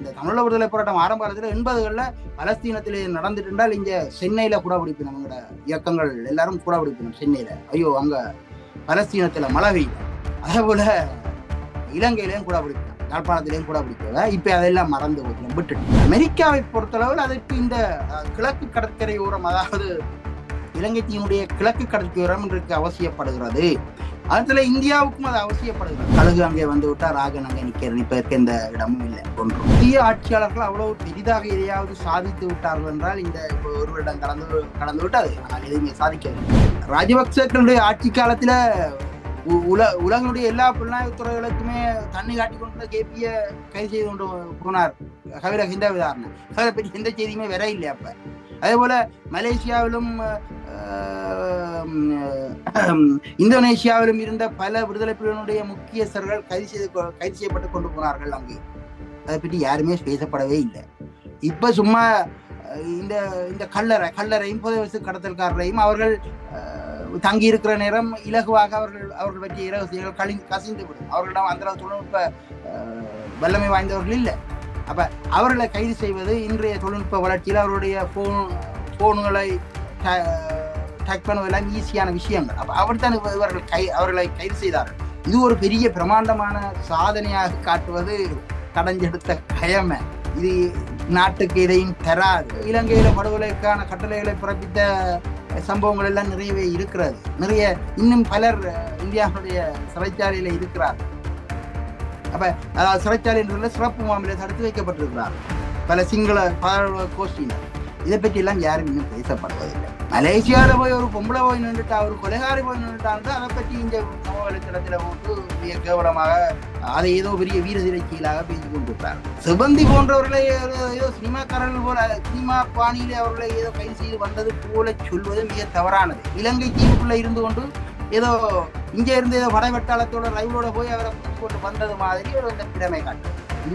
இந்த தமிழ விடுதலை போராட்டம் ஆரம்ப காலத்துல எண்பதுகள்ல பலஸ்தீனத்திலே நடந்துட்டு இருந்தால் இங்க சென்னையில கூட பிடிப்பினோம் நம்மளோட இயக்கங்கள் எல்லாரும் கூட பிடிப்பினோம் சென்னையில. ஐயோ அங்க பலஸ்தீனத்துல மழை பெய்யும் அதே போல இலங்கையிலையும் கூட பிடிக்கும் யாழ்ப்பாணத்திலையும் கூட பிடிக்கல இப்ப அதெல்லாம் மறந்து போச்சு. விட்டுட்டு அமெரிக்காவை பொறுத்தளவில் அதற்கு இந்த கிழக்கு கடற்கரை ஓரம் அதாவது இலங்கை தீனுடைய கிழக்கு கடற்கரை ஓரம் இன்றைக்கு அவசியப்படுகிறது. அதுல இந்தியாவுக்கும் அது அவசியப்படுகிறது. கழுகு அங்கே வந்து விட்டா ராகன் அங்கே நிக்கிறது. இப்ப இருக்க இந்த இடமும் இல்லை ஒன்று. இந்திய ஆட்சியாளர்கள் அவ்வளவு பெரிதாக எதையாவது சாதித்து விட்டார்கள் என்றால் இந்த இப்போ ஒரு வருடம் கடந்து கடந்து விட்டது ஆனால் எதுவுமே சாதிக்கவில்லை. ராஜபக்சர்களுடைய ஆட்சி காலத்துல உ- உல உலகனுடைய எல்லா புலனாய்வு துறைகளுக்குமே தண்ணி காட்டி கொண்டு கேபிய கைது செய்து கொண்டு போனார். கவிர ஹிந்த விதாரணை அதை பற்றி எந்த செய்தியுமே வர இல்லை அப்ப. அதே போல மலேசியாவிலும் இந்தோனேஷியாவிலும் இருந்த பல விடுதலை புலிகளுடைய முக்கியஸ்தர்கள் கைது செய்து கொ- கைது செய்யப்பட்டு கொண்டு போனார்கள் அங்கு. அதை பற்றி யாருமே பேசப்படவே இல்லை. இப்ப சும்மா இந்த இந்த கல்லறை கல்லறையும் புதைவசு கடத்தல்காரரையும் அவர்கள் தங்கி இருக்கிற நேரம் இலகுவாக அவர்கள் அவர்கள் பற்றிய இரகசியங்கள் கழி கசிந்து விடும் அவர்களிடம் அந்த தொழில்நுட்ப வல்லமை வாய்ந்தவர்கள் இல்லை. அப்போ அவர்களை கைது செய்வது இன்றைய தொழில்நுட்ப வளர்ச்சியில் அவருடைய ஃபோன் போன்களை டேக் பண்ணுவதெல்லாம் ஈஸியான விஷயங்கள். அப்போ அவர் தான் இவர்கள் கை அவர்களை கைது செய்தார்கள். இது ஒரு பெரிய பிரமாண்டமான சாதனையாக காட்டுவது கடைஞ்செடுத்த கயமை. இது நாட்டுக்கு இதையும் தராது. இலங்கையில் படுகொலைக்கான கட்டளைகளை பிறப்பித்த சம்பவங்கள் எல்லாம் நிறையவே இருக்கிறது. நிறைய இன்னும் பலர் இந்தியாவுடைய சிறைச்சாலையில் இருக்கிறார் அப்போ அதாவது சிறைச்சாலையில் சிறப்பு மாமலை தடுத்து வைக்கப்பட்டிருக்கிறார். பல சிங்கள பாராளுமன்ற கோஷ்டியினர். இதை பற்றி எல்லாம் யாரும் இன்னும் பேசப்படுவதில்லை மலேசியாவில் போய் ஒரு பொம்பளை போய் நின்றுட்டா ஒரு கொலைகாரி போய் நின்றுட்டாங்க அதை பற்றி இந்த சமூக வலைத்தளத்தில் போட்டு மிக கேவலமாக அதை ஏதோ பெரிய வீர திரைச்சியலாக பேசிக் கொண்டிருப்பார் சிவந்தி போன்றவர்களை ஏதோ- சினிமாக்காரர்கள் போல சினிமா பாணியிலே அவர்களை ஏதோ கைது செய்து வந்தது போல சொல்வது மிக தவறானது. இலங்கை தீவுக்குள்ளே இருந்து கொண்டு ஏதோ இங்க இருந்து ஏதோ வடவெட்டாளத்தோட ரயிலோட போய் அவரை பிடிச்சு கொண்டு வந்தது மாதிரி ஒரு இந்த திறமை காட்டு.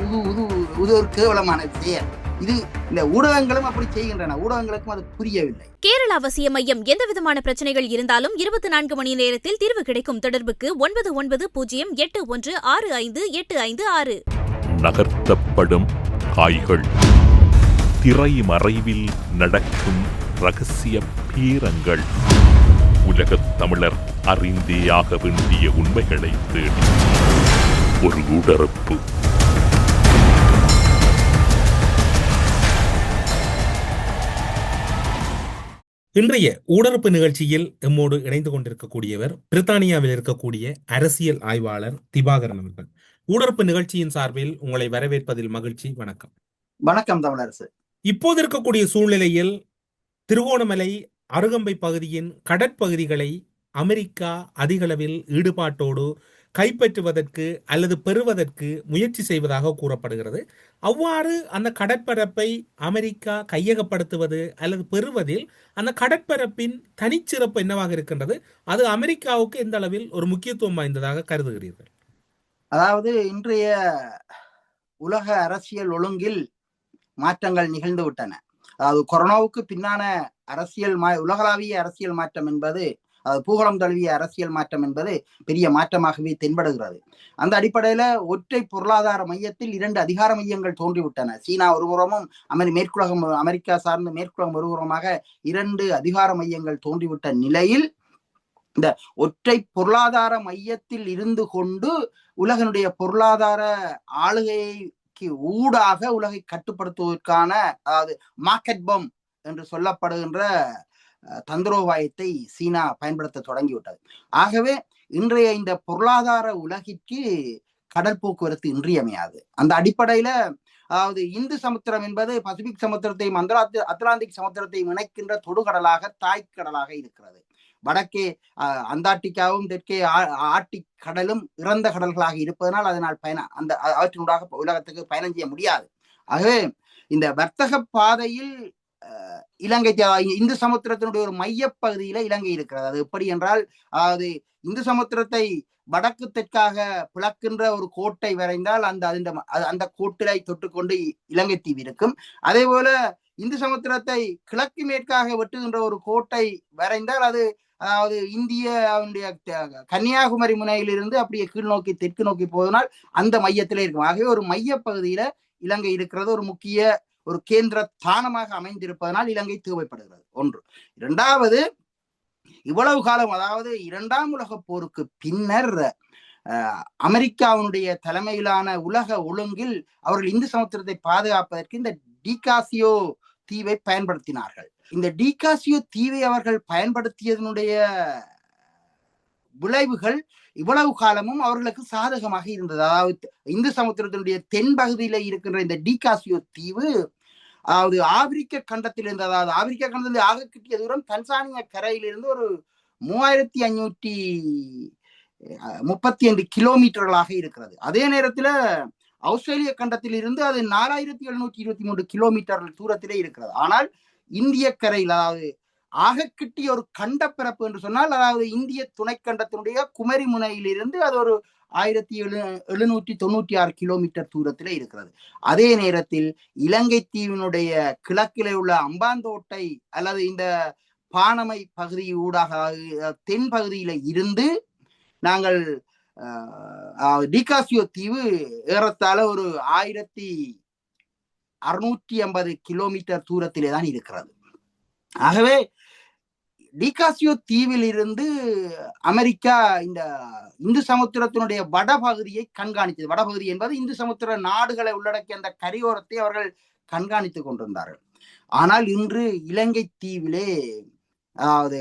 இது இது இது ஒரு கேவலமான செயல் இது இந்த ஊடகங்களும் அப்படி செய்கின்றன. ஊடகங்களுக்கும் அது புரியவில்லை. கேரள அவசிய மையம் எந்தவிதமான பிரச்சனைகள் இருந்தாலும் இருபத்தி நான்கு மணி நேரத்தில் தீர்வு கிடைக்கும் தொடர்புக்கு ஒன்பது ஒன்பது பூஜ்ஜியம் எட்டு ஒன்று ஆறு ஐந்து எட்டு ஐந்து ஆறு. நகர்த்தப்படும் காய்கள். திரைமறைவில் நடக்கும் ரகசிய பீரங்கள். உலகத் தமிழர் அறிந்தேயாக வேண்டிய உண்மைகளை தேடி. ஒரு உடறுப்பு இன்றைய ஊடறுப்பு நிகழ்ச்சியில் எம்மோடு இணைந்து கொண்டிருக்கக்கூடியவர் பிரித்தானியாவில் இருக்கக்கூடிய அரசியல் ஆய்வாளர் திவாகரன் அவர்கள். ஊடறுப்பு நிகழ்ச்சியின் சார்பில் உங்களை வரவேற்பதில் மகிழ்ச்சி வணக்கம். வணக்கம் தமிழரசு. இப்போது இருக்கக்கூடிய சூழ்நிலையில் திருகோணமலை அருகம்பை பகுதியின் கடற்பகுதிகளை அமெரிக்கா அதிகளவில் ஈடுபாட்டோடு கைப்பற்றுவதற்கு அல்லது பெறுவதற்கு முயற்சி செய்வதாக கூறப்படுகிறது. அவ்வாறு அந்த கடற்பரப்பை அமெரிக்கா கையகப்படுத்துவது அல்லது பெறுவதில் அந்த கடற்பரப்பின் தனிச்சிறப்பு என்னவாக இருக்கின்றது? அது அமெரிக்காவுக்கு எந்த அளவில் ஒரு முக்கியத்துவம் வாய்ந்ததாக கருதுகிறீர்கள்? அதாவது இன்றைய உலக அரசியல் ஒழுங்கில் மாற்றங்கள் நிகழ்ந்து விட்டன. அதாவது கொரோனாவுக்கு பின்னான அரசியல் மா உலகளாவிய அரசியல் மாற்றம் என்பது அதாவது பூகோளம் தழுவிய அரசியல் மாற்றம் என்பது பெரிய மாற்றமாகவே தென்படுகிறது. அந்த அடிப்படையில ஒற்றை பொருளாதார மையத்தில் இரண்டு அதிகார மையங்கள் தோன்றிவிட்டன. சீனா ஒருபுறமும் அமெரி மேற்குலகம் அமெரிக்கா சார்ந்த மேற்குலகம் ஒருபுறமாக இரண்டு அதிகார மையங்கள் தோன்றிவிட்ட நிலையில் இந்த ஒற்றை பொருளாதார மையத்தில் இருந்து கொண்டு உலகனுடைய பொருளாதார ஆளுகையை ஆளுகைக்கு ஊடாக உலகை கட்டுப்படுத்துவதற்கான அதாவது மார்க்கெட் பம் என்று சொல்லப்படுகின்ற தந்திரோபாயத்தை சீனா பயன்படுத்த தொடங்கிவிட்டது. ஆகவே இன்றைய இந்த பொருளாதார உலகிற்கு கடல் போக்குவரத்து இன்றியமையாது. அந்த அடிப்படையில அதாவது இந்து சமுத்திரம் என்பது பசிபிக் சமுத்திரத்தையும் அந்தராத்தி அத்லாந்திக் சமுத்திரத்தையும் இணைக்கின்ற தொடுகடலாக தாய்க்கடலாக இருக்கிறது. வடக்கே அந்தார்டிகாவும் தெற்கே ஆர்டிக் கடலும் இறந்த கடல்களாக இருப்பதனால் அதனால் பயண அந்த அவற்றினூடாக உலகத்துக்கு பயணம் செய்ய முடியாது. ஆகவே இந்த வர்த்தக பாதையில் இலங்கை இந்து சமுத்திரத்தினுடைய ஒரு மையப்பகுதியில இலங்கை இருக்கிறது. அது எப்படி என்றால் அதாவது இந்து சமுத்திரத்தை வடக்கு தெற்காக பிளக்கின்ற ஒரு கோட்டை வரைந்தால் அந்த அந்த அந்த கோட்டிலை தொட்டுக்கொண்டு இலங்கை தீவு இருக்கும். அதே போல இந்து சமுத்திரத்தை கிழக்கு மேற்காக வெட்டுகின்ற ஒரு கோட்டை வரைந்தால் அது அதாவது இந்திய அவனுடைய கன்னியாகுமரி முனையிலிருந்து அப்படியே கீழ் நோக்கி தெற்கு நோக்கி போவதனால் அந்த மையத்திலே இருக்கும். ஆகவே ஒரு மையப்பகுதியில இலங்கை இருக்கிறது. ஒரு முக்கிய ஒரு கேந்திர தானமாக அமைந்திருப்பதனால் இலங்கை தேவைப்படுகிறது. ஒன்று. இரண்டாவது இவ்வளவு காலம் அதாவது இரண்டாம் உலக போருக்கு பின்னர் அஹ், அமெரிக்காவினுடைய தலைமையிலான உலக ஒழுங்கில் அவர்கள் இந்து சமுத்திரத்தை பாதுகாப்பதற்கு இந்த டிகாசியோ தீவை பயன்படுத்தினார்கள். இந்த டிகாசியோ தீவை அவர்கள் பயன்படுத்தியதனுடைய விளைவுகள் இவ்வளவு காலமும் அவர்களுக்கு சாதகமாக இருந்தது. அதாவது இந்து சமுத்திரத்தினுடைய தென் பகுதியில இருக்கின்ற இந்த டிகாசியோ தீவு அதாவது ஆப்பிரிக்க கண்டத்திலிருந்து அதாவது ஆப்பிரிக்க கண்டத்திலிருந்து ஆக கிட்டிய தூரம் தன்சானிய கரையிலிருந்து ஒரு மூவாயிரத்தி ஐநூற்றி முப்பத்தி ஐந்து கிலோமீட்டர்களாக இருக்கிறது. அதே நேரத்துல ஆஸ்திரேலிய கண்டத்தில் இருந்து அது நாலாயிரத்தி எழுநூற்றி இருபத்தி மூன்று கிலோமீட்டர் தூரத்திலே இருக்கிறது. ஆனால் இந்திய கரையில் அதாவது ஆக கிட்டிய ஒரு கண்டப்பிறப்பு என்று சொன்னால் அதாவது இந்திய துணைக்கண்டத்தினுடைய குமரி முனையிலிருந்து அது ஒரு ஆயிரத்தி எழு எழுநூற்றி தொண்ணூற்றி ஆறு கிலோமீட்டர் தூரத்திலே இருக்கிறது. அதே நேரத்தில் இலங்கை தீவினுடைய கிழக்கிலே உள்ள அம்பாந்தோட்டை அல்லது இந்த பானமை பகுதி ஊடாக தென் பகுதியில இருந்து நாங்கள் அஹ், டிகாசியோ தீவு ஏறத்தாழ ஒரு ஆயிரத்தி அறுநூற்றி ஐம்பது கிலோமீட்டர் தூரத்திலே தான் இருக்கிறது. ஆகவே டிகாசியோ தீவில் இருந்து அமெரிக்கா இந்த இந்து சமுத்திரத்தினுடைய வடபகுதியை கண்காணித்தது. வடபகுதி என்பது இந்து சமுத்திர நாடுகளை உள்ளடக்கிய அந்த கரையோரத்தை அவர்கள் கண்காணித்துக் கொண்டிருந்தார்கள். ஆனால் இன்று இலங்கை தீவிலே அதாவது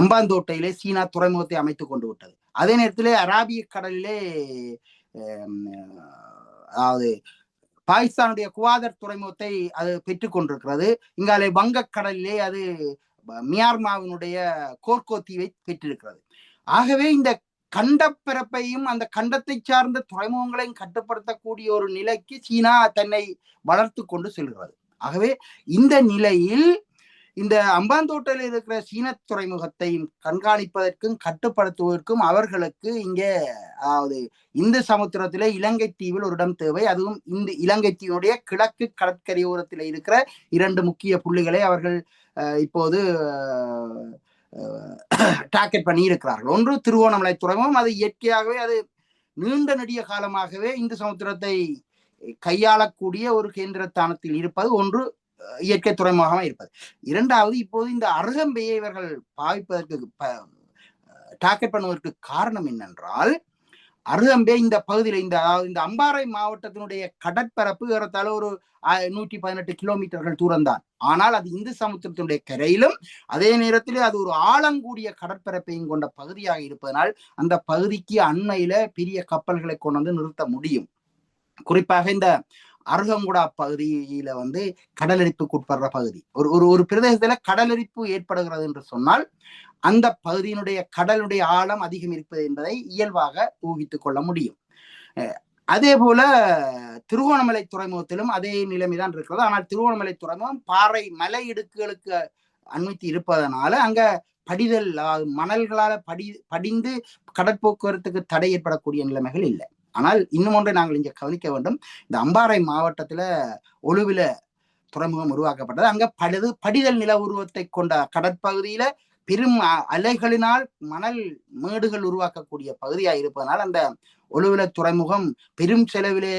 அம்பாந்தோட்டையிலே சீனா துறைமுகத்தை அமைத்துக் கொண்டு விட்டது. அதே நேரத்திலே அராபிய கடலிலே அதாவது பாகிஸ்தானுடைய குவாதர் துறைமுகத்தை அது பெற்றுக்கொண்டிருக்கிறது இங்காலே வங்கக்கடலிலே அது மியான்மாவினுடைய கோர்கோ தீவை பெற்றிருக்கிறது. ஆகவே இந்த கண்டப்பிறப்பையும் அந்த கண்டத்தை சார்ந்த துறைமுகங்களையும் கட்டுப்படுத்தக்கூடிய ஒரு நிலைக்கு சீனா தன்னை வளர்த்து கொண்டு செல்கிறது. ஆகவே இந்த நிலையில் இந்த அம்பாந்தோட்டையில் இருக்கிற சீன துறைமுகத்தையும் கண்காணிப்பதற்கும் கட்டுப்படுத்துவதற்கும் அவர்களுக்கு இங்கே அதாவது இந்து சமுத்திரத்தில் இலங்கை தீவில் ஒரு இடம் தேவை. அதுவும் இந்த இலங்கை தீவினுடைய கிழக்கு கடற்கரையோரத்தில் இருக்கிற இரண்டு முக்கிய புள்ளிகளை அவர்கள் இப்போது டார்கெட் பண்ணி இருக்கிறார்கள் ஒன்று திருவோணமலை துறைமுகம். அது இயற்கையாகவே அது நீண்ட நெடிய காலமாகவே இந்து சமுத்திரத்தை கையாளக்கூடிய ஒரு கேந்திரத்தானத்தில் இருப்பது. ஒன்று இயற்கை துறைமுகமாக இருப்பது. இரண்டாவது இப்போது இந்த அருகம்பையை இவர்கள் பாவிப்பதற்கு டார்கெட் பண்ணுவதற்கு காரணம் என்னென்றால் அருகம்பே இந்த பகுதியில் இந்த அதாவது இந்த அம்பாறை மாவட்டத்தினுடைய கடற்பரப்பு ஏறத்தாழ ஒரு நூற்றி பதினெட்டு கிலோமீட்டர்கள் தூரம்தான். ஆனால் அது இந்து சமுத்திரத்தினுடைய கரையிலும் அதே நேரத்தில் அது ஒரு ஆழங்கூடிய கடற்பரப்பையும் கொண்ட பகுதியாக இருப்பதனால் அந்த பகுதிக்கு அண்மையில பெரிய கப்பல்களை கொண்டு வந்து நிறுத்த முடியும். குறிப்பாக இந்த அருகங்குடா பகுதியில வந்து கடலரிப்புக்கு உட்படுற பகுதி. ஒரு ஒரு ஒரு பிரதேசத்துல கடலரிப்பு ஏற்படுகிறது என்று சொன்னால் அந்த பகுதியினுடைய கடலுடைய ஆழம் அதிகம் இருப்பது என்பதை இயல்பாக ஊகித்துக் கொள்ள முடியும். அதே போல திருவோணமலை துறைமுகத்திலும் அதே நிலைமைதான் இருக்கிறது. ஆனால் திருவோணமலை துறைமுகம் பாறை மலை இடுக்குகளுக்கு அண்மித்து இருப்பதனால அங்க படிதல் மணல்களால படி படிந்து கடற்போக்குவரத்துக்கு தடை ஏற்படக்கூடிய நிலைமைகள் இல்லை. ஆனால் இன்னும் ஒன்றை நாங்கள் இங்கே கவனிக்க வேண்டும். இந்த அம்பாறை மாவட்டத்தில் ஒழுவில துறைமுகம் உருவாக்கப்பட்டது. அங்கே படுது படிதல் நில உருவத்தை கொண்ட கடற்பகுதியில பெரும் அ- அலைகளினால் மணல் மேடுகள் உருவாக்கக்கூடிய பகுதியாக இருப்பதனால் அந்த ஒழுவில துறைமுகம் பெரும் செலவிலே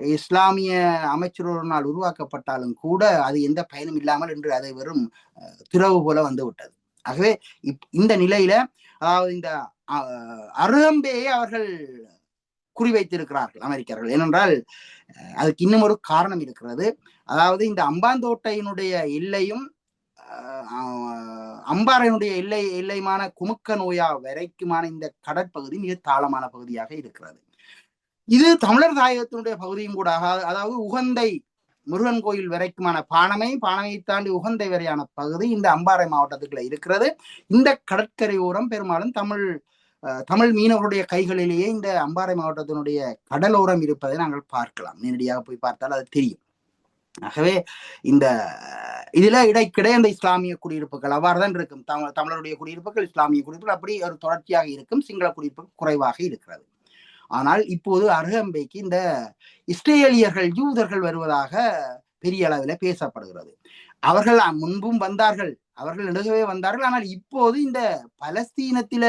இஸ்லாமிய அமைச்சரோனால் உருவாக்கப்பட்டாலும் கூட அது எந்த பயனும் இல்லாமல் என்று அதை வெறும் திறவு திரவு போல வந்து விட்டது ஆகவே இப் இந்த நிலையில அதாவது இந்த அஹ், அவர்கள் குறிவைத்திருக்கிறார்கள் அமெரிக்கர்கள். ஏனென்றால் அதுக்கு இன்னும் ஒரு காரணம் இருக்கிறது. அதாவது இந்த அம்பாந்தோட்டையினுடைய எல்லையும் அம்பாறையினுடைய எல்லை எல்லையுமான குமுக்க நோயா வரைக்குமான இந்த கடற்பகுதி மிக தாளமான பகுதியாக இருக்கிறது. இது தமிழர் தாயகத்தினுடைய பகுதியும் கூட அதாவது உகந்தை முருகன் கோயில் வரைக்குமான பானமை பானமையை தாண்டி உகந்தை வரையான பகுதி இந்த அம்பாறை மாவட்டத்துக்குள்ள இருக்கிறது. இந்த கடற்கரை ஓரம் பெரும்பாலும் தமிழ் தமிழ் மீனவருடைய கைகளிலேயே இந்த அம்பாறை மாவட்டத்தினுடைய கடலோரம் இருப்பதை நாங்கள் பார்க்கலாம். நேரடியாக போய் பார்த்தால் அது தெரியும். ஆகவே இந்த இதுல இடைக்கிடையே அந்த இஸ்லாமிய குடியிருப்புகள் அவ்வாறுதான் இருக்கும். தமிழ் தமிழருடைய குடியிருப்புகள் இஸ்லாமிய குடியிருப்புகள் அப்படி ஒரு தொடர்ச்சியாக இருக்கும். சிங்கள குடியிருப்புகள் குறைவாக இருக்கிறது. ஆனால் இப்போது அருகம்பைக்கு இந்த இஸ்ரேலியர்கள் யூதர்கள் வருவதாக பெரிய அளவில் பேசப்படுகிறது. அவர்கள் முன்பும் வந்தார்கள். அவர்கள் நெடுகவே வந்தார்கள். ஆனால் இப்போது இந்த பலஸ்தீனத்தில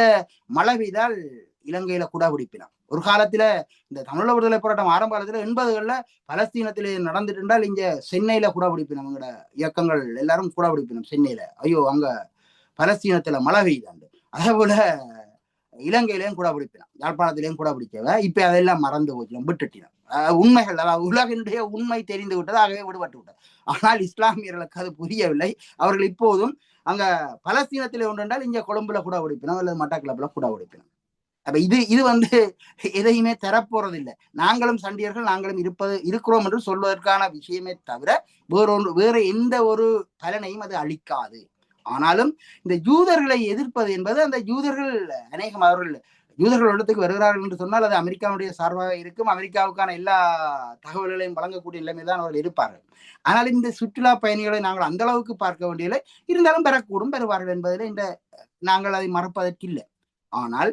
மழை பெய்தால் இலங்கையில குடபிடிப்பினம் ஒரு காலத்துல இந்த தமிழ விடுதலை போராட்டம் ஆரம்ப காலத்துல எண்பதுகள்ல பலஸ்தீனத்தில நடந்துட்டு இருந்தால் இங்க சென்னையில கூட பிடிப்பினம் அவங்களோட இயக்கங்கள் எல்லாரும் கூட பிடிப்பினம் சென்னையில. ஐயோ அங்க பலஸ்தீனத்துல மழை பெய்தாண்டு. அதே போல இலங்கையிலையும் கூட பிடிப்பினான் யாழ்ப்பாணத்திலையும் கூட பிடிக்கவ இப்ப அதெல்லாம் மறந்து போச்சு. விட்டுட்டினான் உண்மைகள் அதாவது உலகினுடைய உண்மை தெரிந்து விட்டது ஆகவே விடுபட்டு விட்டது. ஆனால் இஸ்லாமியர்களுக்கு அது புரியவில்லை. அவர்கள் இப்போதும் அங்க பலஸ்தீனத்தில் ஒன்றென்றால் இங்க கொழும்புல கூட பிடிப்பினம் அல்லது மட்டக்களப்புல கூட பிடிப்பினம் அப்ப இது இது வந்து எதையுமே தரப்போறது இல்லை நாங்களும் சண்டியர்கள் நாங்களும் இருப்பது இருக்கிறோம் என்று சொல்வதற்கான விஷயமே தவிர வேறொன்று வேற எந்த ஒரு பலனையும் அது அளிக்காது. ஆனாலும் இந்த யூதர்களை எதிர்ப்பது என்பது அந்த யூதர்கள் அநேகம் அவர்கள் யூதர்கள் இடத்துக்கு வருகிறார்கள் என்று சொன்னால் அது அமெரிக்காவுடைய சார்பாக இருக்கும். அமெரிக்காவுக்கான எல்லா தகவல்களையும் வழங்கக்கூடிய நிலைமை தான் அவர்கள் இருப்பார்கள். ஆனால் இந்த சுற்றுலா பயணிகளை நாங்கள் அந்த அளவுக்கு பார்க்க வேண்டியதில்லை. இருந்தாலும் பெறக்கூடும் பெறுவார்கள் என்பதில் இந்த நாங்கள் அதை மறப்பதற்கில்லை. ஆனால்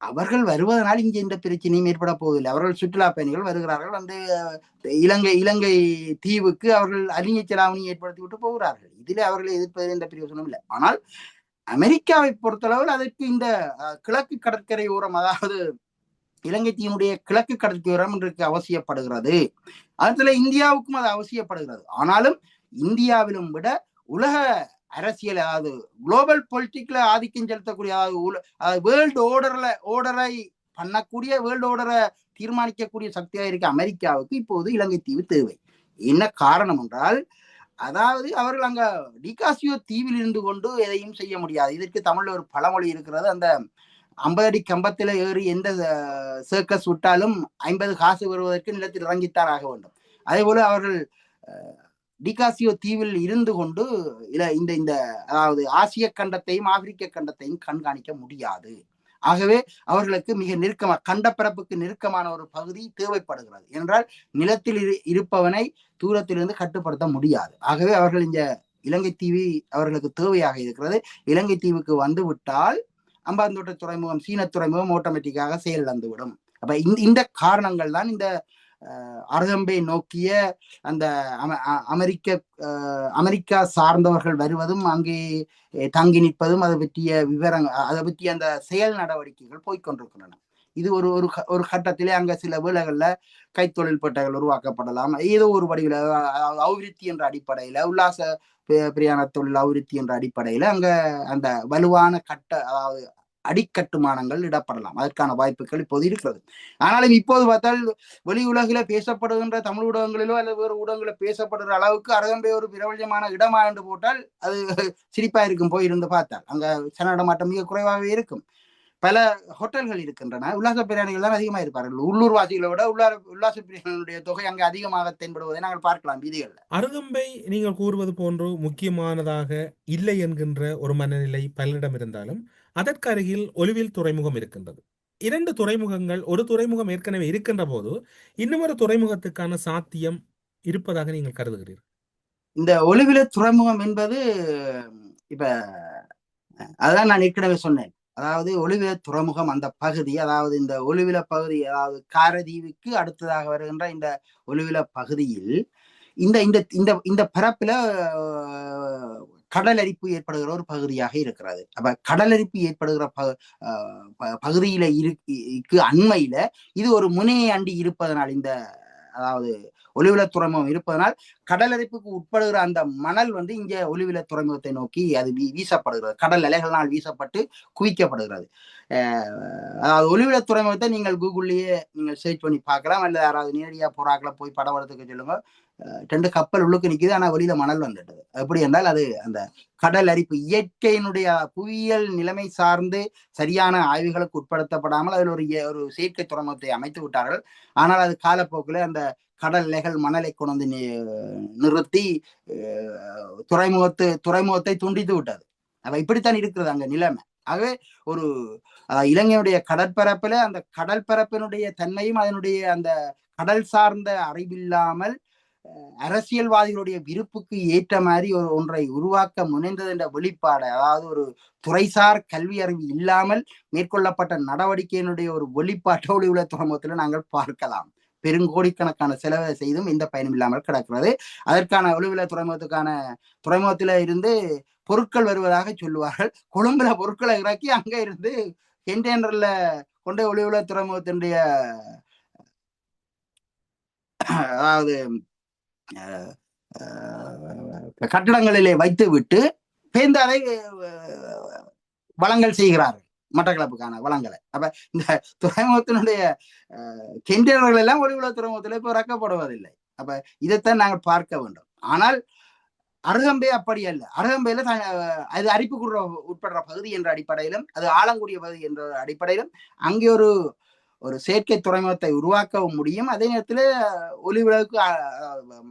அவர்கள் வருவதனால் இங்கே இந்த பிரச்சனையும் ஏற்பட போவதில்லை. அவர்கள் சுற்றுலா பயணிகள் வருகிறார்கள். அந்த இலங்கை இலங்கை தீவுக்கு அவர்கள் அறிஞர் செலாவணி ஏற்படுத்தி விட்டு போகிறார்கள். இதில் அவர்களை எதிர்ப்பதில் எந்த பிரயோசனம் இல்லை. ஆனால் அமெரிக்காவை பொறுத்தளவில் அதற்கு இந்த கிழக்கு கடற்கரை ஓரம் அதாவது இலங்கை தீவுடைய கிழக்கு கடற்கரை ஓரம் இன்றைக்கு அவசியப்படுகிறது. அதுல இந்தியாவுக்கும் அது அவசியப்படுகிறது. ஆனாலும் இந்தியாவிலும் விட உலக அரசியல் அதாவது குளோபல் பொலிட்டிக்ல ஆதிக்கம் செலுத்தக்கூடிய அதாவது அதாவது வேர்ல்டு ஓர்டர்ல ஓர்டரை பண்ணக்கூடிய வேர்ல்டு ஓர்டரை தீர்மானிக்கக்கூடிய சக்தியாக இருக்க அமெரிக்காவுக்கு இப்போது இலங்கை தீவு தேவை. என்ன காரணம் என்றால் அதாவது அவர்கள் அங்க டிகாசியோ தீவில் இருந்து கொண்டு எதையும் செய்ய முடியாது. இதற்கு தமிழ்ல ஒரு பழமொழி இருக்கிறது. அந்த ஐம்பது அடி கம்பத்தில் ஏறி எந்த சர்க்கஸ் விட்டாலும் ஐம்பது காசு வருவதற்கு நிலத்தில் இறங்கித்தான் ஆக வேண்டும். அதே போல அவர்கள் டிகாசியோ தீவில் இருந்து கொண்டு இல்ல இந்த இந்த அதாவது ஆசிய கண்டத்தையும் ஆப்பிரிக்க கண்டத்தையும் கண்காணிக்க முடியாது. ஆகவே அவர்களுக்கு மிக நெருக்கமா கண்டப்பரப்புக்கு நெருக்கமான ஒரு பகுதி தேவைப்படுகிறது. என்றால் நிலத்தில் இரு- இருப்பவனை தூரத்திலிருந்து கட்டுப்படுத்த முடியாது. ஆகவே அவர்கள் இந்த இலங்கை தீவு அவர்களுக்கு தேவையாக இருக்கிறது. இலங்கை தீவுக்கு வந்து விட்டால் அம்பாந்தோட்ட துறைமுகம் சீன துறைமுகம் ஆட்டோமேட்டிக்காக செயலிழந்துவிடும். அப்ப இந்த இந்த காரணங்கள் தான் இந்த அருகம்பை நோக்கிய அந்த அம- அ- அமெரிக்க அமெரிக்கா சார்ந்தவர்கள் வருவதும் அங்கே தங்கி நிற்பதும் அதை பற்றிய விவரங்கள் அதை பற்றிய அந்த செயல் நடவடிக்கைகள் போய்க்கொண்டிருக்கின்றன. இது ஒரு ஒரு ஒரு கட்டத்திலே அங்க சில வேலைகள்ல கைத்தொழில் பட்டைகள் உருவாக்கப்படலாம். ஏதோ ஒரு வடிவில் அவிருத்தி என்ற அடிப்படையில உல்லாச பிரியாண தொழில் அவிருத்தி என்ற அடிப்படையில அங்க அந்த வலுவான கட்ட அதாவது அடிக்கட்டுமானங்கள் இடப்படலாம். அதற்கான வாய்ப்புகள் இப்போது இருக்கிறது. ஆனாலும் இப்போது பார்த்தால் வெளி உலகில பேசப்படுகின்ற தமிழ் ஊடகங்களிலோ அல்லது வேறு ஊடகங்களில் பேசப்படுகிற அளவுக்கு அரகம்பே ஒரு பிரபலமான இடமா என்று போட்டால் அது சிரிப்பா இருக்கும் போய் இருந்து பார்த்தால். அங்க சன இடமாட்டம் மிக குறைவாகவே இருக்கும். பல ஹோட்டல்கள் இருக்கின்றன. உல்லாச பிரயாணிகள் தான் அதிகமாக இருப்பார்கள். உள்ளூர் வாசிகளை விட உள்ளார உல்லாச பிரயாணிகளுடைய தொகை அங்கே அதிகமாக தென்படுவதை நாங்கள் பார்க்கலாம் வீதிகளில். அருகம்பை நீங்கள் கூறுவது போன்று முக்கியமானதாக இல்லை என்கின்ற ஒரு மனநிலை பலரிடம் இருந்தாலும் அதற்கு அருகில் ஒலிவில் துறைமுகம் இருக்கின்றது. இரண்டு துறைமுகங்கள் ஒரு துறைமுகம் ஏற்கனவே இருக்கின்ற போது இன்னுமொரு துறைமுகத்துக்கான சாத்தியம் இருப்பதாக நீங்கள் கருதுகிறீர்கள். இந்த ஒலிவில துறைமுகம் என்பது இப்ப அதான் நான் ஏற்கனவே சொன்னேன். அதாவது ஒலிவில துறைமுகம் அந்த பகுதி அதாவது இந்த ஒலிவில பகுதி அதாவது காரதீவுக்கு அடுத்ததாக வருகின்ற இந்த ஒலிவில பகுதியில் இந்த இந்த இந்த இந்த பரப்புல கடல் அரிப்பு ஏற்படுகிற ஒரு பகுதியாக இருக்கிறது. அப்ப கடல் அரிப்பு ஏற்படுகிற ப அஹ், ப- பகுதியில இருக்கு அண்மையில இது ஒரு முனையை அண்டி இருப்பதனால் இந்த அதாவது ஒலிவில துறைமுகம் இருப்பதனால் கடலரிப்புக்கு உட்படுகிற அந்த மணல் வந்து இங்க ஒலிவில துறைமுகத்தை நோக்கி அது வீ- வீசப்படுகிறது. கடல் அலைகளால் வீசப்பட்டு குவிக்கப்படுகிறது. அதாவது ஒலிவில துறைமுகத்தை நீங்கள் கூகுள்லயே நீங்கள் சர்ச் பண்ணி பார்க்கலாம். அல்லது யாராவது நேரடியாக போறாக்களை போய் படம் எடுத்துக்க சொல்லுங்க. ரெண்டு கப்பல் உள்ளுக்கு நிற்கிது ஆனால் வெளியில மணல் வந்துட்டது. எப்படி என்றால் அது அந்த கடல் அரிப்பு இயற்கையினுடைய புவியியல் நிலைமை சார்ந்து சரியான ஆய்வுகளுக்கு உட்படுத்தப்படாமல் அதில் ஒரு இய- ஒரு செயற்கை துறைமுகத்தை அமைத்து விட்டார்கள். ஆனால் அது காலப்போக்கில் அந்த கடல் அலைகள் மணலை கொண்டு வந்து நிறுத்தி துறைமுகத்து துறைமுகத்தை துண்டித்து விட்டது. அப்ப இப்படித்தான் இருக்கிறது அங்க நிலைமை. ஆகவே ஒரு இலங்கையுடைய கடற்பரப்புல அந்த கடற்பரப்பினுடைய தன்மையும் அதனுடைய அந்த கடல் சார்ந்த அறிவில்லாமல் அரசியல்வாதிகளுடைய விருப்புக்கு ஏற்ற மாதிரி ஒரு ஒன்றை உருவாக்க முனைந்தது என்ற வெளிப்பாடு அதாவது ஒரு துறைசார் கல்வி அறிவு இல்லாமல் மேற்கொள்ளப்பட்ட நடவடிக்கையினுடைய ஒரு வெளிப்பாட்டோடு உள்ள துறைமுகத்தில் நாங்கள் பார்க்கலாம். பெருங்கோடிக்கணக்கான செலவை செய்தும் எந்த பயனும் இல்லாமல் கிடக்கிறது அதற்கான ஒளிவில துறைமுகத்துக்கான துறைமுகத்தில இருந்து பொருட்கள் வருவதாக சொல்லுவார்கள் கொழும்புல பொருட்களை இறக்கி அங்க இருந்து கண்டெய்னர்ல கொண்டே ஒளிவில துறைமுகத்தினுடைய அதாவது கட்டடங்களிலே வைத்து விட்டு பேருந்து அதை வளங்கள் செய்கிறார்கள் மட்டக்களப்புக்கான வளங்களை. அப்ப இந்த துறைமுகத்தினுடைய கெண்டர்கள் எல்லாம் ஒளிவுல துறைமுகத்துல இப்போ இறக்கப்படுவதில்லை. அப்ப இதைத்தான் நாங்கள் பார்க்க வேண்டும். ஆனால் அருகம்பே அப்படி அல்ல. அருகம்பேல அது அரிப்புக்குற உட்படுற பகுதி என்ற அடிப்படையிலும் அது ஆலங்குடிய பகுதி என்ற அடிப்படையிலும் அங்கே ஒரு ஒரு செயற்கை துறைமுகத்தை உருவாக்கவும் முடியும். அதே நேரத்தில் ஒளிவிளக்கு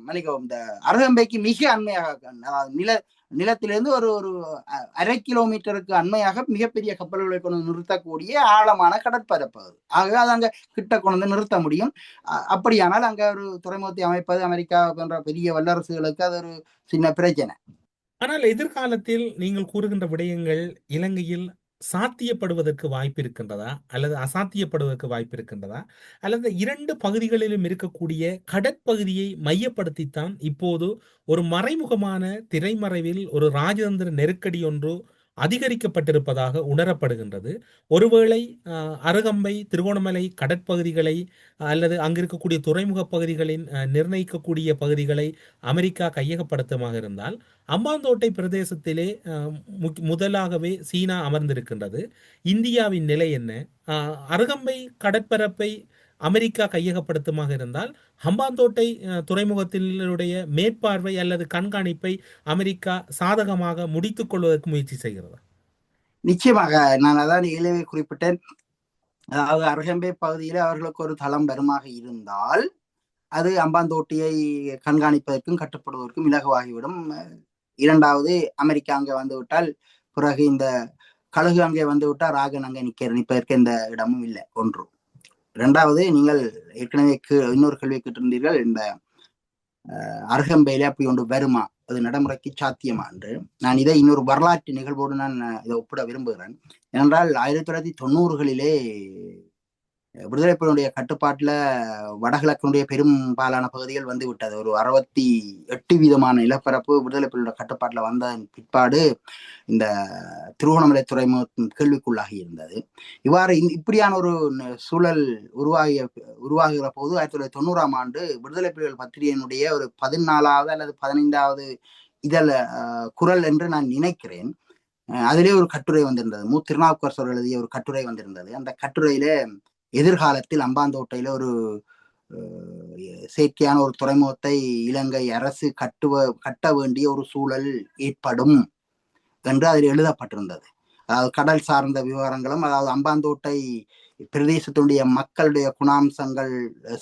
மன்னிக்கவும் இந்த அருகம்பைக்கு மிக அண்மையாக அதாவது நில நிலத்திலிருந்து ஒரு ஒரு அ- அரை கிலோமீட்டருக்கு அண்மையாக மிகப்பெரிய கப்பல்களை கொண்டு வந்து நிறுத்தக்கூடிய ஆழமான கடற்பரப்பு அது. ஆகவே அது அங்கே கிட்ட கொண்டு வந்து நிறுத்த முடியும். அப்படியானால் அங்கே ஒரு துறைமுகத்தை அமைப்பது அமெரிக்கா போன்ற பெரிய வல்லரசுகளுக்கு அது ஒரு சின்ன பிரச்சனை. ஆனால் எதிர்காலத்தில் நீங்கள் கூறுகின்ற விடயங்கள் இலங்கையில் சாத்தியப்படுவதற்கு வாய்ப்பு இருக்கின்றதா? அல்லது அசாத்தியப்படுவதற்கு வாய்ப்பு இருக்கின்றதா? அல்லது இரண்டு பகுதிகளிலும் இருக்கக்கூடிய கடற்பகுதியை மையப்படுத்தித்தான் இப்போது ஒரு மறைமுகமான திரைமறைவில் ஒரு ராஜதந்திர நெருக்கடி ஒன்று அதிகரிக்கப்பட்டிருப்பதாக உணரப்படுகின்றது. ஒருவேளை அருகம்பை திருகோணமலை கடற்பகுதிகளை அல்லது அங்கிருக்கக்கூடிய துறைமுக பகுதிகளின் நிர்ணயிக்கக்கூடிய பகுதிகளை அமெரிக்கா கையகப்படுத்தமாக இருந்தால் அம்பாந்தோட்டை பிரதேசத்திலே முக்- முதலாகவே சீனா அமர்ந்திருக்கின்றது. இந்தியாவின் நிலை என்ன? அருகம்பை கடற்பரப்பை அமெரிக்கா கையகப்படுத்துமாக இருந்தால் ஹம்பாந்தோட்டை துறைமுகத்தினுடைய மேற்பார்வை அல்லது கண்காணிப்பை அமெரிக்கா சாதகமாக முடித்துக் கொள்வதற்கு முயற்சி செய்கிறதா? நிச்சயமாக நான் அதான் இளவே குறிப்பிட்டேன். அதாவது அருகம்பே பகுதியில் அவர்களுக்கு ஒரு தளம் வருமாக இருந்தால் அது அம்பாந்தோட்டியை கண்காணிப்பதற்கும் கட்டுப்படுவதற்கும் இலகுவாகிவிடும். இரண்டாவது அமெரிக்கா அங்கே வந்துவிட்டால் பிறகு இந்த கழுகு அங்கே வந்துவிட்டால் ராகன் அங்கே நிற்க நிற்பதற்கு எந்த இடமும் இல்லை ஒன்றும் இரண்டாவது நீங்கள் ஏற்கனவே இன்னொரு கேள்வி கேட்டிருந்தீர்கள் இந்த அஹ், அப்படி ஒன்று வருமா? அது நடைமுறைக்கு சாத்தியமா என்று. நான் இதை இன்னொரு வரலாற்று நிகழ்வோடு நான் இதை ஒப்பிட விரும்புகிறேன். ஏனென்றால் ஆயிரத்தி தொள்ளாயிரத்தி தொண்ணூறுகளிலே விடுதலை புலிகளுடைய கட்டுப்பாட்டுல வடகிழக்கினுடைய பெரும்பாலான பகுதிகள் வந்து விட்டது. ஒரு அறுபத்தி எட்டு வீதமான நிலப்பரப்பு விடுதலை கட்டுப்பாட்டில் வந்த வந்ததன் பிற்பாடு இந்த திருவண்ணாமலை துறைமுகம் கேள்விக்குள்ளாகி இருந்தது. இவ்வாறு இப்படியான ஒரு சூழல் உருவாகிய உருவாகிற போது ஆயிரத்தி தொள்ளாயிரத்தி தொண்ணூறாம் ஆண்டு விடுதலை புலிகள் பத்திரிகையினுடைய ஒரு பதினாலாவது அல்லது பதினைந்தாவது இதழ அஹ், குரல் என்று நான் நினைக்கிறேன். அதிலே ஒரு கட்டுரை வந்திருந்தது. மு. திருநாவுக்கரசர் எழுதிய ஒரு கட்டுரை வந்திருந்தது. அந்த கட்டுரையில எதிர்காலத்தில் அம்பாந்தோட்டையில ஒரு செயற்கையான ஒரு துறைமுகத்தை இலங்கை அரசு கட்டுவ கட்ட வேண்டிய ஒரு சூழல் ஏற்படும் என்று அதில் எழுதப்பட்டிருந்தது. அதாவது கடல் சார்ந்த விவகாரங்களும் அதாவது அம்பாந்தோட்டை பிரதேசத்தினுடைய மக்களுடைய குணாம்சங்கள்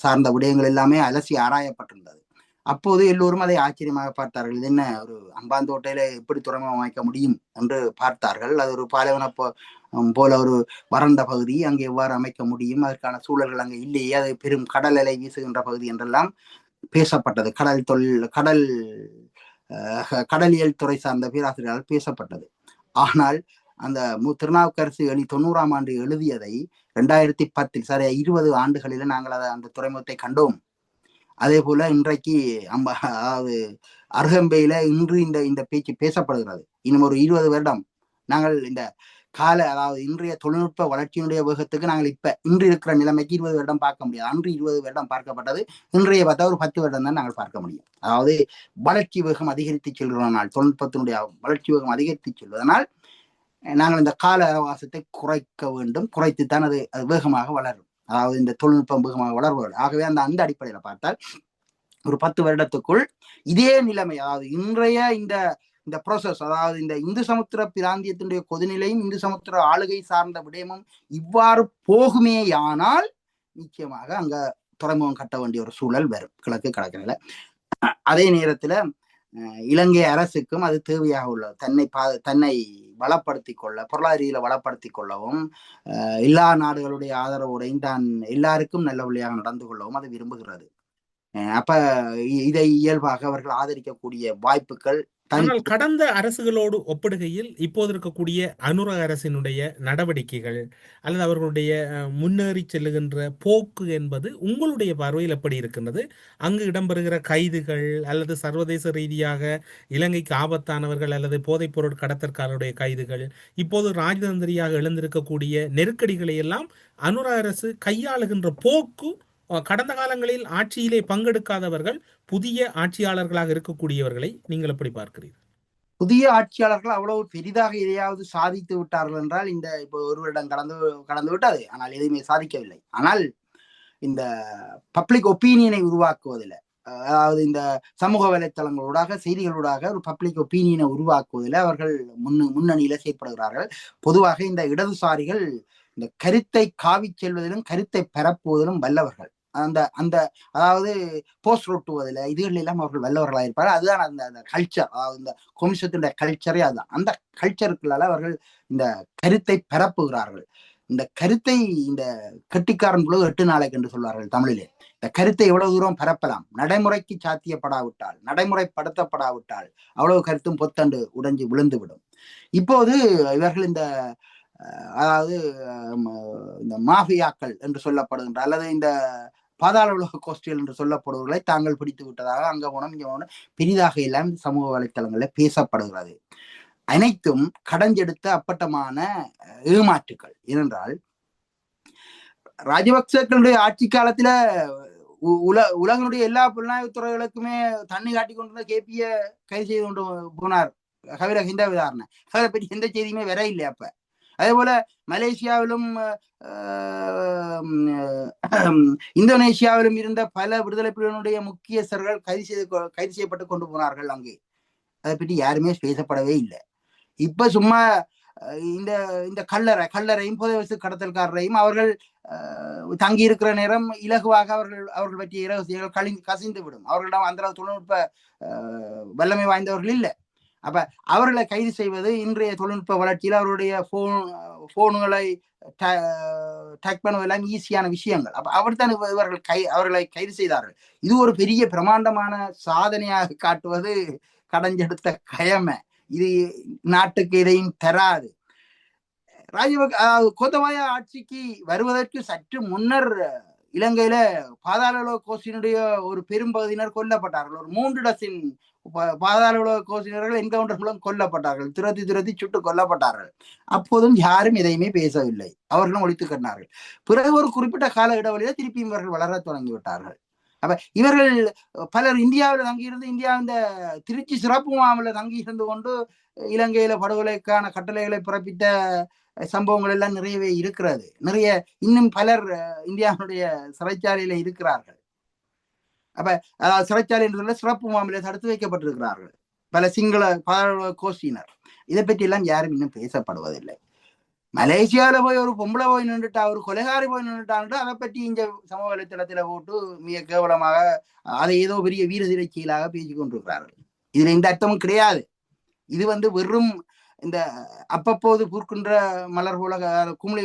சார்ந்த விடயங்கள் எல்லாமே அலசி ஆராயப்பட்டிருந்தது. அப்போது எல்லோரும் அதை ஆச்சரியமாக பார்த்தார்கள். இது என்ன ஒரு அம்பாந்தோட்டையில எப்படி துறைமுகம் அமைக்க முடியும்? என்று பார்த்தார்கள். அது ஒரு பாலைவன போ- போல ஒரு வறண்ட பகுதி. அங்கே எவ்வாறு அமைக்க முடியும்? அதற்கான சூழல்கள் அங்கே இல்லையே. அது பெரும் கடல் அலை வீசுகின்ற பகுதி என்றெல்லாம் பேசப்பட்டது. கடல் தொழில் கடல் கடலியல் துறை சார்ந்த பேராசிரியரால் பேசப்பட்டது. ஆனால் அந்த மு திருநாவுக்கரசு எழு தொண்ணூறாம் ஆண்டு எழுதியதை ரெண்டாயிரத்தி பத்தில் சரி இருபது ஆண்டுகளில் நாங்கள் அதை அந்த துறைமுகத்தை கண்டோம். அதே போல இன்றைக்கு அம்ப அதாவது அருகம்பையில இன்று இந்த இந்த பேச்சு பேசப்படுகிறது. இன்னும் ஒரு இருபது வருடம் நாங்கள் இந்த கால அதாவது இன்றைய தொழில்நுட்ப வளர்ச்சியினுடைய வேகத்துக்கு நாங்கள் இப்ப இன்று இருக்கிற நிலைமைக்கு இருபது வருடம் பார்க்க முடியாது. அன்று இருபது வருடம் பார்க்கப்பட்டது. இன்றைய பார்த்தா ஒரு பத்து வருடம் தான் நாங்கள் பார்க்க முடியும். அதாவது வளர்ச்சி வேகம் அதிகரித்து செல்கிறதனால் தொழில்நுட்பத்தினுடைய வளர்ச்சி வேகம் அதிகரித்து செல்வதனால் நாங்கள் இந்த கால அவகாசத்தை குறைக்க வேண்டும். குறைத்துத்தான் அது அது வேகமாக வளரும். அதாவது இந்த தொழில்நுட்பம் வேகமாக வளர்வது ஆகவே அந்த அந்த அடிப்படையில பார்த்தால் ஒரு பத்து வருடத்துக்குள் இதே நிலைமை அதாவது இன்றைய இந்த இந்த ப்ரோசஸ் அதாவது இந்த இந்து சமுத்திர பிராந்தியத்தினுடைய கொதிநிலையும் இந்து சமுத்திர ஆளுகை சார்ந்த விடயமும் இவ்வாறு போகுமே ஆனால் நிச்சயமாக அங்க துறைமுகம் கட்ட வேண்டிய ஒரு சூழல் வரும். கிழக்கு கடற்கரையில. அதே நேரத்துல இலங்கை அரசுக்கும் அது தேவையாக உள்ளது. தன்னை பா தன்னை வளப்படுத்தி கொள்ள பொருளாதார ரீதியில் வளப்படுத்தி கொள்ளவும் அஹ் எல்லா நாடுகளுடைய ஆதரவோடையும் தான் எல்லாருக்கும் நல்ல வழியாக நடந்து கொள்ளவும் அது விரும்புகிறது. அப்ப இதை இயல்பாக அவர்கள் ஆதரிக்கக்கூடிய வாய்ப்புகள் ஆனால் கடந்த அரசுகளோடு ஒப்பிடுகையில் இப்போது இருக்கக்கூடிய அனுர அரசினுடைய நடவடிக்கைகள் அல்லது அவர்களுடைய முன்னேறி செல்லுகின்ற போக்கு என்பது உங்களுடைய பார்வையில் எப்படி இருக்கின்றது? அங்கு இடம்பெறுகிற கைதுகள் அல்லது சர்வதேச ரீதியாக இலங்கைக்கு ஆபத்தானவர்கள் அல்லது போதைப் பொருள் கடத்தற்காரருடைய கைதுகள் இப்போது ராஜதந்திரியாக எழுந்திருக்கக்கூடிய நெருக்கடிகளை எல்லாம் அனுர அரசு கையாளுகின்ற போக்கு கடந்த காலங்களில் ஆட்சியிலே பங்கெடுக்காதவர்கள் புதிய ஆட்சியாளர்களாக இருக்கக்கூடியவர்களை நீங்கள் எப்படி பார்க்கிறீர்கள்? புதிய ஆட்சியாளர்கள் அவ்வளவு பெரிதாக எதையாவது சாதித்து விட்டார்கள் என்றால் இந்த இப்போ ஒரு வருடம் கடந்து கடந்து விட்டது. ஆனால் எதுவுமே சாதிக்கவில்லை. ஆனால் இந்த பப்ளிக் ஒப்பீனியனை உருவாக்குவதில் அதாவது இந்த சமூக வலைத்தளங்களூடாக செய்திகளூடாக ஒரு பப்ளிக் ஒப்பீனியனை உருவாக்குவதில் அவர்கள் முன்னு முன்னணியில செயற்படுகிறார்கள் பொதுவாக இந்த இடதுசாரிகள் இந்த கருத்தை காவிச் செல்வதிலும் கருத்தை பரப்புவதிலும் வல்லவர்கள். அந்த அந்த அதாவது போஸ்ட் ஒட்டுவதில் இதுகள் எல்லாம் அவர்கள் வல்லவர்களாக இருப்பார் அதுதான் அந்த அந்த கல்ச்சர் அதாவது இந்த கொமிஷத்தினுடைய கல்ச்சரே அதுதான். அந்த கல்ச்சருக்குள்ளால அவர்கள் இந்த கருத்தை பரப்புகிறார்கள் இந்த கருத்தை இந்த கெட்டிக்காரன் குழு எட்டு நாளைக்கு என்று சொல்வார்கள் தமிழிலே. இந்த கருத்தை எவ்வளவு தூரம் பரப்பலாம்? நடைமுறைக்கு சாத்தியப்படாவிட்டால் நடைமுறைப்படுத்தப்படாவிட்டால் அவ்வளவு கருத்தும் பொத்தண்டு உடைஞ்சு விழுந்து விடும் இப்போது இவர்கள் இந்த அதாவது இந்த மாஃபியாக்கள் என்று சொல்லப்படுகின்ற அல்லது இந்த பாதாள உலக கோஷ்டிகள் என்று சொல்லப்படுவர்களை தாங்கள் பிடித்து விட்டதாக அங்க போனோம் இங்க போனோம் பெரிதாக எல்லாம் சமூக வலைத்தளங்களில் பேசப்படுகிறது. அனைத்தும் கடஞ்செடுத்த அப்பட்டமான அஹ், ஏமாற்றுக்கள். ஏனென்றால் ராஜபக்சர்களுடைய ஆட்சி காலத்துல உ- உல உலகனுடைய எல்லா புலனாய்வு துறைகளுக்குமே தண்ணி காட்டி கொண்டிருந்த கேபிய கைது செய்து கொண்டு போனார். கவிர ஹிந்த விதாரணை அவரை பற்றி எந்த செய்தியுமே வர இல்லை அப்ப? அதே போல மலேசியாவிலும் இந்தோனேஷியாவிலும் இந்தோனேசியாவிலும் இருந்த பல விடுதலை புலிகளுடைய முக்கியஸ்தர்கள் கைது செய்து கொ- கைது செய்யப்பட்டு கொண்டு போனார்கள் அங்கே. அதை பற்றி யாருமே பேசப்படவே இல்லை. இப்ப சும்மா இந்த இந்த கல்லறை கல்லறையும் புதை வசு கடத்தல்காரரையும் அவர்கள் அஹ், தங்கி இருக்கிற நேரம் இலகுவாக அவர்கள் அவர்கள் பற்றிய இரகசியங்கள் கழி கசிந்து விடும். அவர்களிடம் அந்த தொழில்நுட்ப வல்லமை வாய்ந்தவர்கள் இல்லை. அப்ப அவர்களை கைது செய்வது இன்றைய தொழில்நுட்ப வளர்ச்சியில் அவருடைய போன் போனுகளை டேக் பண்ணுவதெல்லாம் ஈஸியான விஷயங்கள். அப்ப அவர் தான் இவர்கள் கை அவர்களை கைது செய்தார்கள். இது ஒரு பெரிய பிரமாண்டமான சாதனையாக காட்டுவது கடைஞ்செடுத்த கயமை. இது நாட்டுக்கு எதையும் தராது. ராஜபக் கோத்தபாய ஆட்சிக்கு வருவதற்கு சற்று முன்னர் இலங்கையில பாதாள கோஷினுடைய ஒரு பெரும்பகுதியினர் கொல்லப்பட்டார்கள். ஒரு மூன்று டசின் பாதாள கோஷினர்கள் என்கவுண்டர் மூலம் கொல்லப்பட்டார்கள். துரத்தி துரத்தி சுட்டு கொல்லப்பட்டார்கள். அப்போதும் யாரும் எதையுமே பேசவில்லை. அவர்களும் ஒழித்து கட்டினார்கள் பிறகு ஒரு குறிப்பிட்ட கால இடைவெளியில திருப்பி இவர்கள் வளர தொடங்கி விட்டார்கள் அப்ப இவர்கள் பலர் இந்தியாவில் தங்கியிருந்து இந்தியா இந்த திருச்சி சிறப்பு முகாமில் தங்கி இருந்து கொண்டு இலங்கையில படுகொலைக்கான கட்டளைகளை பிறப்பித்த சம்பவங்கள் எல்லாம் நிறையவே இருக்கிறது. நிறைய இன்னும் பலர் இந்தியாவுடைய சிறைச்சாலையில இருக்கிறார்கள். அப்ப அதாவது சிறைச்சாலை என்று சொல்ல சிறப்பு மாமலை தடுத்து வைக்கப்பட்டிருக்கிறார்கள். பல சிங்கள பல கோஷ்டியினர். இதை பற்றி எல்லாம் யாரும் இன்னும் பேசப்படுவதில்லை. மலேசியாவில் போய் ஒரு பொம்பளை போய் நின்றுட்டா ஒரு கொலைகாரி போய் நின்றுட்டான்ட்டு அதை பற்றி இந்த சமூக வலைத்தளத்துல போட்டு மிக கேவலமாக அதை ஏதோ பெரிய வீர திரைச்சியலாக பேசிக் கொண்டிருக்கிறார்கள் இதுல எந்த அர்த்தமும் கிடையாது. இது வந்து வெறும் இந்த அப்பப்போது பூர்க்கின்ற மலர் போல குமிழி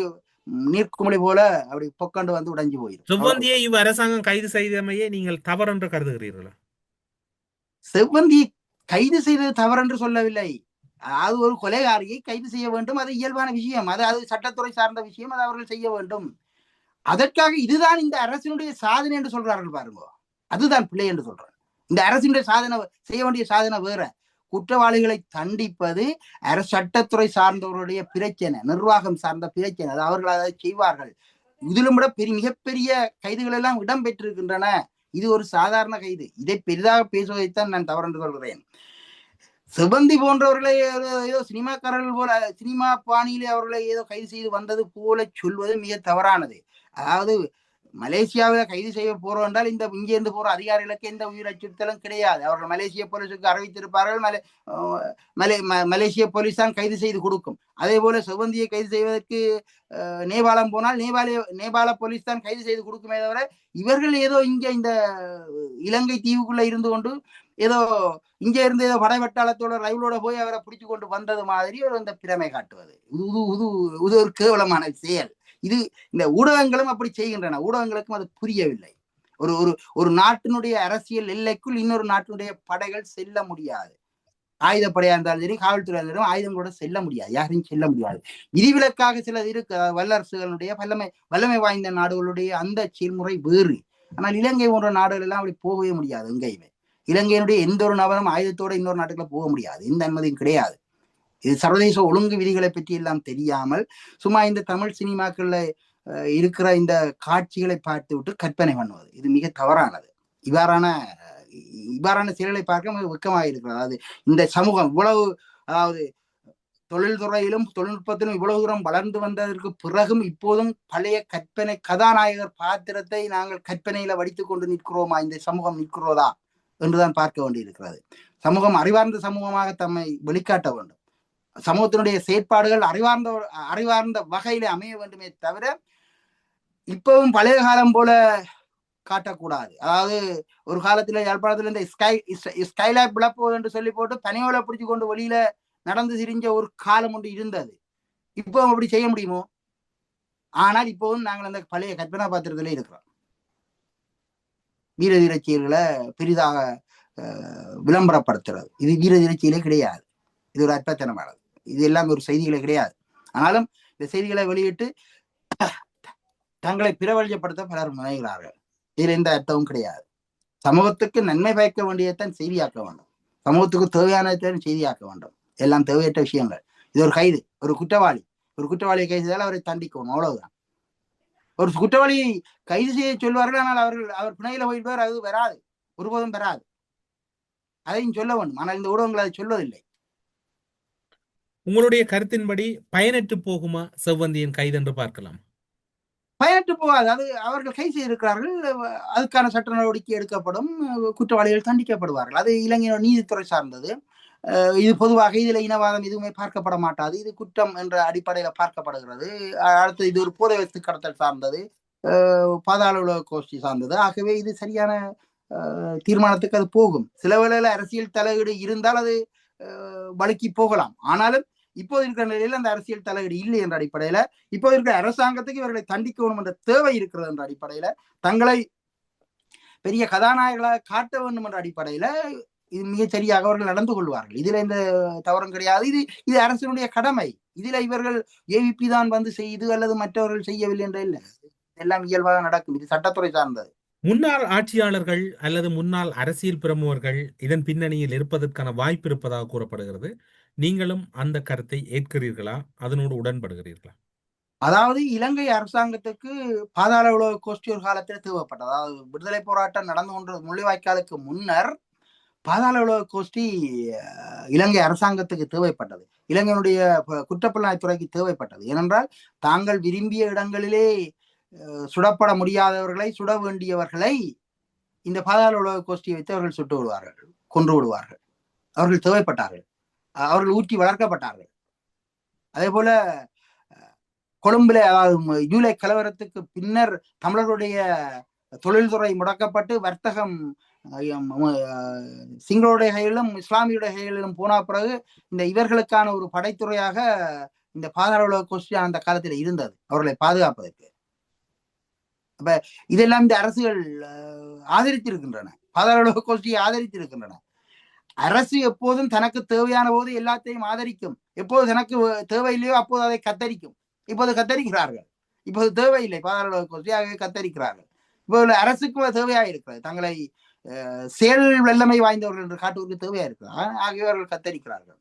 நீர்க்குமிழி போல அப்படி பொக்கண்டு வந்து உடைஞ்சு போயிடும் செவ்வந்தியை இவ் அரசாங்கம் கைது செய்தமையே நீங்கள் தவறென்று கருதுகிறீர்களா? செவ்வந்தி கைது செய்தது தவறென்று சொல்லவில்லை. அது ஒரு கொலைகாரியை கைது செய்ய வேண்டும். அது இயல்பான விஷயம். அது அது சட்டத்துறை சார்ந்த விஷயம். அது அவர்கள் செய்ய வேண்டும். அதற்காக இதுதான் இந்த அரசினுடைய சாதனை என்று சொல்றார்கள் பாருங்க. அதுதான் பிள்ளை என்று சொல்றேன் இந்த அரசினுடைய சாதனை செய்ய வேண்டிய சாதனை வேற. குற்றவாளிகளை தண்டிப்பது அரசு சட்டத்துறை சார்ந்தவர்களுடைய பிரச்சனை நிர்வாகம் சார்ந்த பிரச்சனை. அது அவர்கள் அதை செய்வார்கள். இதிலும் விட பெரிய மிகப்பெரிய கைதுகள் எல்லாம் இடம்பெற்றிருக்கின்றன. இது ஒரு சாதாரண கைது. இதை பெரிதாக பேசுவதைத்தான் நான் தவறு கொள்கிறேன் சொல்கிறேன். சிவந்தி போன்றவர்களை ஏதோ சினிமாக்காரர்கள் போல சினிமா பாணியிலே அவர்களை ஏதோ கைது செய்து வந்தது போல சொல்வது மிக தவறானது. அதாவது மலேசியாவில் கைது செய்ய போறோம் என்றால் இந்த இங்கே இருந்து போற அதிகாரிகளுக்கு எந்த உயிர் அச்சுறுத்தலும் கிடையாது. அவர்கள் மலேசிய போலீஸுக்கு அறிவித்திருப்பார்கள். மலே மலே மலேசிய போலீஸ் தான் கைது செய்து கொடுக்கும். அதே போல சுகந்தியை கைது செய்வதற்கு அஹ், நேபாளம் போனால் நேபாள நேபாள போலீஸ் தான் கைது செய்து கொடுக்குமே தவிர இவர்கள் ஏதோ இங்கே இந்த இலங்கை தீவுக்குள்ள இருந்து கொண்டு ஏதோ இங்கே இருந்து ஏதோ படைவட்டாளத்தோட ரயிலோட போய் அவரை பிடிச்சு கொண்டு வந்தது மாதிரி ஒரு இந்த பிரமை காட்டுவது. இது இது இது இது ஒரு கேவலமான செயல். இது இந்த ஊடகங்களும் அப்படி செய்கின்றன. ஊடகங்களுக்கும் அது புரியவில்லை. ஒரு ஒரு ஒரு நாட்டினுடைய அரசியல் எல்லைக்குள் இன்னொரு நாட்டினுடைய படைகள் செல்ல முடியாது. ஆயுதப்படையா இருந்தாலும் சரி காவல்துறையா இருந்தாலும் ஆயுதங்களோட செல்ல முடியாது. யாரையும் செல்ல முடியாது. விதிவிலக்காக சிலது இருக்கு. வல்லரசுகளுடைய வல்லமை வல்லமை வாய்ந்த நாடுகளுடைய அந்த செயல்முறை வேறு. ஆனால் இலங்கை போன்ற நாடுகள் எல்லாம் அப்படி போகவே முடியாது எங்கேயுமே. இலங்கையினுடைய எந்த ஒரு நபரும் ஆயுதத்தோட இன்னொரு நாட்டுக்குள்ள போக முடியாது. எந்த அனுமதியும் கிடையாது. இது சர்வதேச ஒழுங்கு விதிகளை பற்றி எல்லாம் தெரியாமல் சும்மா இந்த தமிழ் சினிமாக்கள்ல இருக்கிற இந்த காட்சிகளை பார்த்து விட்டு கற்பனை பண்ணுவது. இது மிக தவறானது. இவ்வாறான இவ்வாறான செயல்களை பார்க்க மிக வெக்கமாக இருக்கிறது. அதாவது இந்த சமூகம் இவ்வளவு அதாவது தொழில்துறையிலும் தொழில்நுட்பத்திலும் இவ்வளவு தூரம் வளர்ந்து வந்ததற்கு பிறகும் இப்போதும் பழைய கற்பனை கதாநாயகர் பாத்திரத்தை நாங்கள் கற்பனையில வடித்து கொண்டு நிற்கிறோமா? இந்த சமூகம் நிற்கிறோதா? என்றுதான் பார்க்க வேண்டியிருக்கிறது. சமூகம் அறிவார்ந்த சமூகமாக தம்மை வெளிக்காட்ட வேண்டும். சமூகத்தினுடைய செயற்பாடுகள் அறிவார்ந்த அறிவார்ந்த வகையில அமைய வேண்டுமே தவிர இப்பவும் பழைய காலம் போல காட்டக்கூடாது. அதாவது ஒரு காலத்துல யாழ்ப்பாணத்துல இந்த ஸ்கை ஸ்கைலாப் விழப்போகுது என்று சொல்லி போட்டு பனியோல பிடிச்சு கொண்டு வெளியில நடந்து திரிஞ்ச ஒரு காலம் ஒன்று இருந்தது. இப்போ அப்படி செய்ய முடியுமோ? ஆனால் இப்போவும் நாங்கள் அந்த பழைய கற்பனா பாத்திரத்துல இருக்கிறோம். வீர தீர பெரிதாக விளம்பரப்படுத்துறது. இது வீர தீர கிடையாது. இது ஒரு அற்பத்தனமானது. இது எல்லாம் ஒரு செய்திகளே கிடையாது. ஆனாலும் இந்த செய்திகளை வெளியிட்டு தங்களை பிரபலப்படுத்த பலர் முனைகிறார்கள் இதில் எந்த அர்த்தமும் கிடையாது. சமூகத்துக்கு நன்மை பயக்க வேண்டியதான் செய்தியாக்க வேண்டும். சமூகத்துக்கு தேவையானதான் செய்தியாக்க வேண்டும். எல்லாம் தேவையற்ற விஷயங்கள். இது ஒரு கைது ஒரு குற்றவாளி. ஒரு குற்றவாளியை கைது செய்தால் அவரை தண்டிக்கணும். அவ்வளவுதான். ஒரு குற்றவாளியை கைது செய்ய சொல்வார்கள் ஆனால் அவர்கள் அவர் பிணையில போயிடுவார் அது வராது. ஒருபோதும் பெறாது அதையும் சொல்ல வேண்டும். ஆனால் இந்த ஊடகங்கள் அதை சொல்வதில்லை. உங்களுடைய கருத்தின்படி பயனற்று போகுமா செவ்வந்தியின் கைது என்று பார்க்கலாம். பயனற்று போகாது. அது அவர்கள் கை செய்திருக்கிறார்கள். அதுக்கான சட்ட நடவடிக்கை எடுக்கப்படும். குற்றவாளிகள் தண்டிக்கப்படுவார்கள். அது இலங்கையோட நீதித்துறை சார்ந்தது. இது பொதுவாக இதில் இனவாதம் எதுவுமே பார்க்கப்பட மாட்டாது. இது குற்றம் என்ற அடிப்படையில் பார்க்கப்படுகிறது. அடுத்து இது ஒரு போதை வைத்து கடத்தல் சார்ந்தது. பாதாள உலக கோஷ்டி சார்ந்தது. ஆகவே இது சரியான தீர்மானத்துக்கு அது போகும். சில வேளையில் அரசியல் தலையீடு இருந்தால் அது அஹ், வழுக்கி போகலாம். ஆனாலும் இப்போது இருக்கிற நிலையில அந்த அரசியல் தலையீடு இல்லை என்ற அடிப்படையில இப்போ இருக்கிற அரசாங்கத்துக்கு இவர்களை தண்டிக்கணும் என்ற தேவை இருக்கிறது என்ற அடிப்படையில தங்களை பெரிய கதாநாயகர்களாக காட்ட வேண்டும் என்ற அடிப்படையில இது மிகச் சரியாக அவர்கள் நடந்து கொள்வார்கள். இதுல எந்த தவறும் கிடையாது. இது இது அரசினுடைய கடமை. இதுல இவர்கள் ஏவிபி தான் வந்து செய்து அல்லது மற்றவர்கள் செய்யவில்லை என்ற இல்லை. எல்லாம் இயல்பாக நடக்கும். இது சட்டத்துறை சார்ந்தது. முன்னாள் ஆட்சியாளர்கள் அல்லது முன்னாள் அரசியல் பிரமுகர்கள் இதன் பின்னணியில் இருப்பதற்கான வாய்ப்பு இருப்பதாக கூறப்படுகிறது. நீங்களும் அந்த கருத்தை ஏற்கிறீர்களா? அதனோடு உடன்படுகிறீர்களா? அதாவது இலங்கை அரசாங்கத்துக்கு பாதாள உலக கோஷ்டி ஒரு காலத்தில் தேவைப்பட்டது. அதாவது விடுதலை போராட்டம் நடந்து கொண்ட முள்ளிவாய்க்காலுக்கு முன்னர் பாதாள உலக கோஷ்டி இலங்கை அரசாங்கத்துக்கு தேவைப்பட்டது. இலங்கையினுடைய ப- குற்றப்புலனாய்த்துறைக்கு தேவைப்பட்டது. ஏனென்றால் தாங்கள் விரும்பிய இடங்களிலே சுடப்பட முடியாதவர்களை சுட வேண்டியவர்களை இந்த பாதாள உலக கோஷ்டியை வைத்து அவர்கள் சுட்டு விடுவார்கள் கொன்று விடுவார்கள். அவர்கள் தேவைப்பட்டார்கள். அவர்கள் ஊற்றி வளர்க்கப்பட்டார்கள். அதே போல அஹ், கொழும்புல அதாவது ஜூலை கலவரத்துக்கு பின்னர் தமிழர்களுடைய தொழில்துறை முடக்கப்பட்டு வர்த்தகம் சிங்களுடைய கையிலும் இஸ்லாமியுடைய கையிலும் போன பிறகு இந்த இவர்களுக்கான ஒரு படைத்துறையாக இந்த பாதாள உலக அந்த காலத்தில் இருந்தது அவர்களை பாதுகாப்பதற்கு. அப்ப இதெல்லாம் இந்த அரசுகள் அஹ், ஆதரித்திருக்கின்றன. பாதாள கோஷ்டியை ஆதரித்திருக்கின்றன. அரசு எப்போதும் தனக்கு தேவையான போது எல்லாத்தையும் ஆதரிக்கும். எப்போது தனக்கு தேவையில்லையோ அப்போது அதை கத்தரிக்கும். இப்போது கத்தரிக்கிறார்கள். இப்போது தேவையில்லை. பாதாள ஆகவே கத்தரிக்கிறார்கள். இப்போது அரசுக்கு அது தேவையாக இருக்கிறது. தங்களை செயல் வெள்ளமை வாய்ந்தவர்கள் என்று காட்டுவதற்கு தேவையா இருக்கிறது. ஆகியவர்கள் கத்தரிக்கிறார்கள்.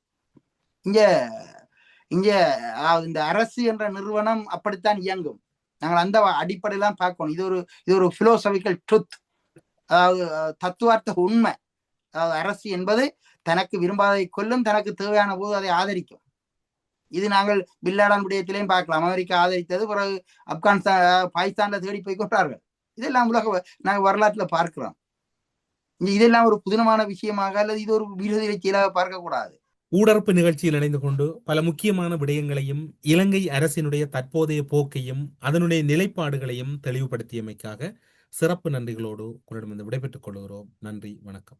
இங்க இங்க இந்த அரசு என்ற நிறுவனம் அப்படித்தான் இயங்கும். நாங்கள் அந்த அடிப்படையில தான் பார்க்கணும். இது ஒரு இது ஒரு பிலோசபிக்கல் ட்ருத் அதாவது தத்துவார்த்த உண்மை. அதாவது அரசு என்பது தனக்கு விரும்பாததை கொல்லும் தனக்கு தேவையான போது அதை ஆதரிக்கும். இது நாங்கள் பில்லாடான் விடயத்திலையும் பார்க்கலாம். அமெரிக்கா ஆதரித்தது பிறகு ஆப்கானிஸ்தான் பாகிஸ்தான்ல தேடி போய் கொண்டார்கள். இதெல்லாம் உலக நாங்கள் வரலாற்றுல பார்க்கிறோம். இதெல்லாம் ஒரு புதினமான விஷயமாக அல்லது இது ஒரு விரோதி செயலாக பார்க்கக்கூடாது ஊடறுப்பு நிகழ்ச்சியில் இணைந்து கொண்டு பல முக்கியமான விடயங்களையும் இலங்கை அரசினுடைய தற்போதைய போக்கையும் அதனுடைய நிலைப்பாடுகளையும் தெளிவுபடுத்தியமைக்காக சிறப்பு நன்றிகளோடு உங்களிடமிருந்து விடைபெற்றுக் கொள்கிறோம். நன்றி வணக்கம்.